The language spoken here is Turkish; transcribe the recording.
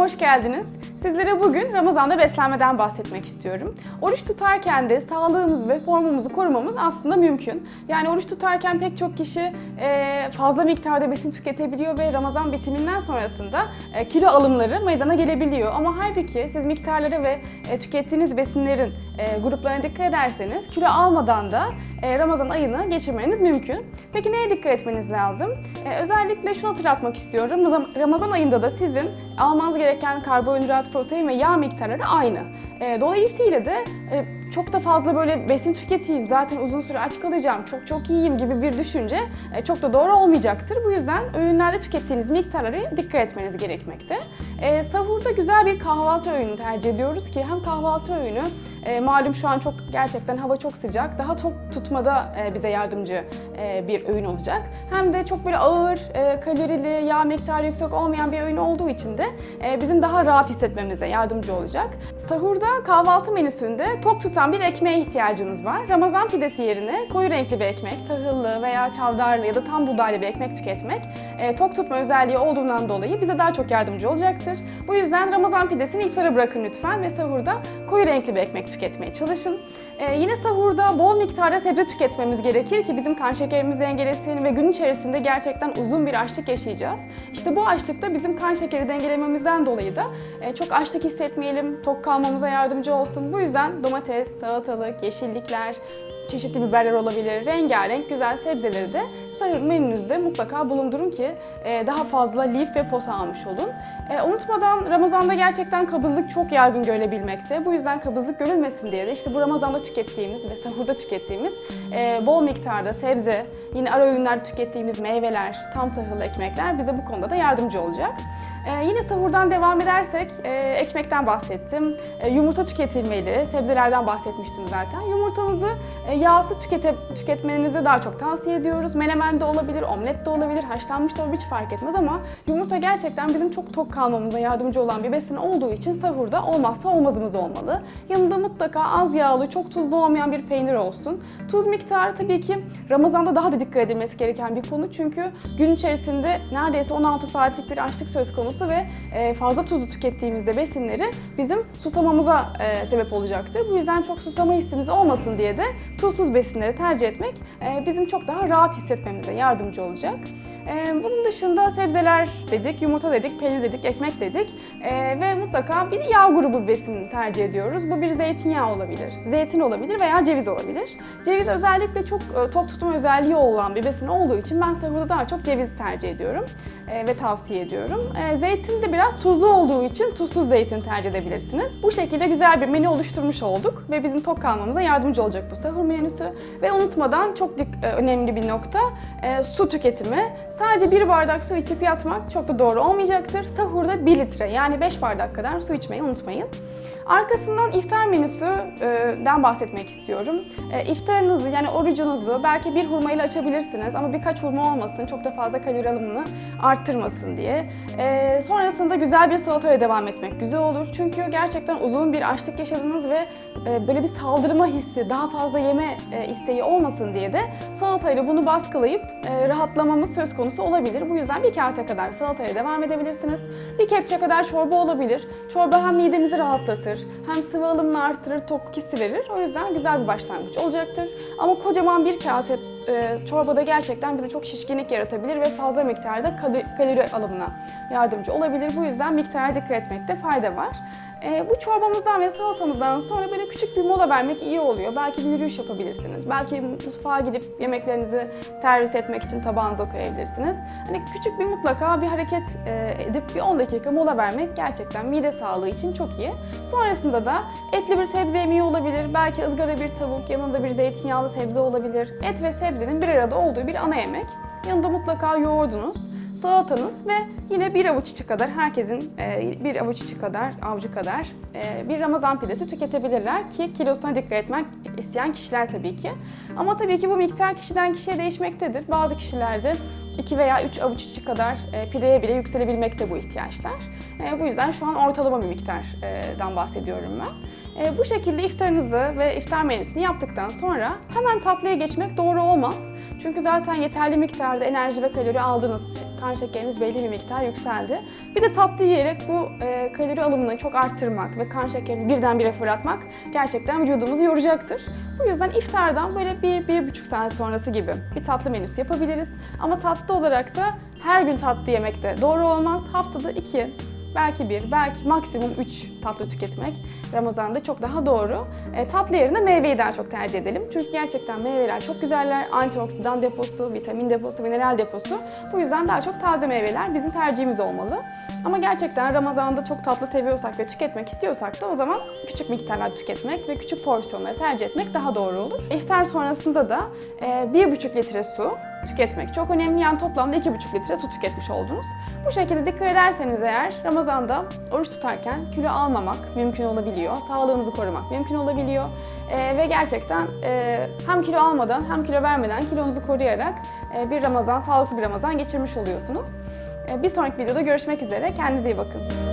hoş geldiniz. Sizlere bugün Ramazan'da beslenmeden bahsetmek istiyorum. Oruç tutarken de sağlığımızı ve formumuzu korumamız aslında mümkün. Yani oruç tutarken pek çok kişi e, fazla miktarda besin tüketebiliyor ve Ramazan bitiminden sonrasında e, kilo alımları meydana gelebiliyor. Ama halbuki siz miktarları ve e, tükettiğiniz besinlerin gruplarına dikkat ederseniz kilo almadan da Ramazan ayını geçirmeniz mümkün. Peki neye dikkat etmeniz lazım? Özellikle şunu hatırlatmak istiyorum. Ramazan ayında da sizin almanız gereken karbonhidrat, protein ve yağ miktarları aynı. E, dolayısıyla da e, çok da fazla böyle besin tüketeyim, zaten uzun süre aç kalacağım, çok çok iyiyim gibi bir düşünce e, çok da doğru olmayacaktır. Bu yüzden öğünlerde tükettiğiniz miktarlara dikkat etmeniz gerekmekte. E, sahurda güzel bir kahvaltı öğünü tercih ediyoruz ki hem kahvaltı öğünü e, malum şu an çok gerçekten hava çok sıcak, daha tok tutmada e, bize yardımcı e, bir öğün olacak. Hem de çok böyle ağır, e, kalorili, yağ miktarı yüksek olmayan bir öğün olduğu için de e, bizim daha rahat hissetmemize yardımcı olacak. Sahurda kahvaltı menüsünde tok tutan bir ekmeğe ihtiyacımız var. Ramazan pidesi yerine koyu renkli bir ekmek, tahıllı veya çavdarlı ya da tam buğdaylı bir ekmek tüketmek e, tok tutma özelliği olduğundan dolayı bize daha çok yardımcı olacaktır. Bu yüzden Ramazan pidesini iftara bırakın lütfen ve sahurda koyu renkli bir ekmek tüketmeye çalışın. E, yine sahurda bol miktarda sebze tüketmemiz gerekir ki bizim kan şekerimizi dengelesin ve gün içerisinde gerçekten uzun bir açlık yaşayacağız. İşte bu açlıkta bizim kan şekeri dengelememizden dolayı da e, çok açlık hissetmeyelim, tok kalmamıza yardımcı olsun. Bu yüzden domates, salatalık, yeşillikler, çeşitli biberler olabilir, rengarenk güzel sebzeleri de sahur menünüzde mutlaka bulundurun ki e, daha fazla lif ve posa almış olun. E, unutmadan Ramazan'da gerçekten kabızlık çok yaygın görülebilmekte. Bu yüzden kabızlık görülmesin diye de işte bu Ramazan'da tükettiğimiz ve sahurda tükettiğimiz e, bol miktarda sebze, yine ara öğünlerde tükettiğimiz meyveler, tam tahıllı ekmekler bize bu konuda da yardımcı olacak. Ee, yine sahurdan devam edersek e, ekmekten bahsettim. E, yumurta tüketilmeli, sebzelerden bahsetmiştim zaten. Yumurtanızı e, yağsız tükete, tüketmenizi daha çok tavsiye ediyoruz. Menemen de olabilir, omlet de olabilir, haşlanmış da olabilir hiç fark etmez ama yumurta gerçekten bizim çok tok kalmamıza yardımcı olan bir besin olduğu için sahurda olmazsa olmazımız olmalı. Yanında mutlaka az yağlı, çok tuzlu olmayan bir peynir olsun. Tuz miktarı tabii ki Ramazan'da daha da dikkat edilmesi gereken bir konu çünkü gün içerisinde neredeyse 16 saatlik bir açlık söz konusu ve e, fazla tuzu tükettiğimizde besinleri bizim susamamıza e, sebep olacaktır. Bu yüzden çok susama hissimiz olmasın diye de tuzsuz besinleri tercih etmek e, bizim çok daha rahat hissetmemize yardımcı olacak. E, Bunun dışında sebzeler dedik, yumurta dedik, peynir dedik, ekmek dedik E, ve mutlaka bir yağ grubu besin tercih ediyoruz. Bu bir zeytinyağı olabilir, zeytin olabilir veya ceviz olabilir. Ceviz özellikle çok tok tutma özelliği olan bir besin olduğu için ben sahurda daha çok ceviz tercih ediyorum ve tavsiye ediyorum. Zeytin de biraz tuzlu olduğu için tuzsuz zeytin tercih edebilirsiniz. Bu şekilde güzel bir menü oluşturmuş olduk ve bizim tok kalmamıza yardımcı olacak bu sahur menüsü. Ve unutmadan çok dik- e, önemli bir nokta e, su tüketimi. Sadece bir bardak su içip yatmak çok da doğru olmayacaktır. Sahurda 1 litre yani 5 bardak kadar su içmeyi unutmayın. Arkasından iftar menüsüden bahsetmek istiyorum. E, İftarınızı yani orucunuzu belki bir hurmayla açabilirsiniz ama birkaç hurma olmasın, çok da fazla kalori alımını arttırmasın diye. E, Sonrasında güzel bir salataya devam etmek güzel olur. Çünkü gerçekten uzun bir açlık yaşadınız ve e, böyle bir saldırma hissi, daha fazla yeme e, isteği olmasın diye de salatayla bunu baskılayıp e, rahatlamamız söz konusu olabilir. Bu yüzden bir kase kadar salataya devam edebilirsiniz. Bir kepçe kadar çorba olabilir. Çorba hem midemizi rahatlatır, hem sıvı alımını arttırır, tok hissi. O yüzden güzel bir başlangıç olacaktır. Ama kocaman bir kase e, çorbada gerçekten bize çok şişkinlik yaratabilir ve fazla miktarda kalori alımına yardımcı olabilir. Bu yüzden miktara dikkat etmekte fayda var. E, bu çorbamızdan ve salatamızdan sonra böyle küçük bir mola vermek iyi oluyor. Belki bir yürüyüş yapabilirsiniz. Belki mutfağa gidip yemeklerinizi servis etmek için tabağınıza koyabilirsiniz. Hani küçük bir mutlaka bir hareket e, edip bir 10 dakika mola vermek gerçekten mide sağlığı için çok iyi. Sonrasında da etli bir sebze yemeği olabilir. Belki ızgara bir tavuk, yanında bir zeytinyağlı sebze olabilir. Et ve sebzenin bir arada olduğu bir ana yemek. Yanında mutlaka yoğurdunuz salatanız ve yine bir avuç içi kadar herkesin e, bir avuç içi kadar, avcı kadar e, bir Ramazan pidesi tüketebilirler ki kilosuna dikkat etmek isteyen kişiler tabii ki. Ama tabii ki bu miktar kişiden kişiye değişmektedir. Bazı kişilerde 2 veya 3 avuç içi kadar e, pideye bile yükselebilmekte bu ihtiyaçlar. Bu yüzden şu an ortalama bir miktardan bahsediyorum ben. Bu şekilde iftarınızı ve iftar menüsünü yaptıktan sonra hemen tatlıya geçmek doğru olmaz. Çünkü zaten yeterli miktarda enerji ve kalori aldınız kan şekeriniz belli bir miktar yükseldi. Bir de tatlı yiyerek bu e, kalori alımını çok arttırmak ve kan şekerini birdenbire fırlatmak gerçekten vücudumuzu yoracaktır. Bu yüzden iftardan böyle bir, bir buçuk saat sonrası gibi bir tatlı menüsü yapabiliriz. Ama tatlı olarak da her gün tatlı yemek de doğru olmaz. Haftada iki, belki bir, belki maksimum üç tatlı tüketmek Ramazan'da çok daha doğru. E, tatlı yerine meyveyi daha çok tercih edelim. Çünkü gerçekten meyveler çok güzeller. Antioksidan deposu, vitamin deposu, mineral deposu. Bu yüzden daha çok taze meyveler bizim tercihimiz olmalı. Ama gerçekten Ramazan'da çok tatlı seviyorsak ve tüketmek istiyorsak da o zaman küçük miktarlar tüketmek ve küçük porsiyonları tercih etmek daha doğru olur. İftar sonrasında da e, 1,5 litre su tüketmek çok önemli. Yani toplamda 2,5 litre su tüketmiş oldunuz. Bu şekilde dikkat ederseniz eğer Ramazan'da oruç tutarken kilo almamak mümkün olabiliyor. Sağlığınızı korumak mümkün olabiliyor. E, ve gerçekten e, hem kilo almadan hem kilo vermeden kilonuzu koruyarak e, bir Ramazan, sağlıklı bir Ramazan geçirmiş oluyorsunuz. E, bir sonraki videoda görüşmek üzere. Kendinize iyi bakın.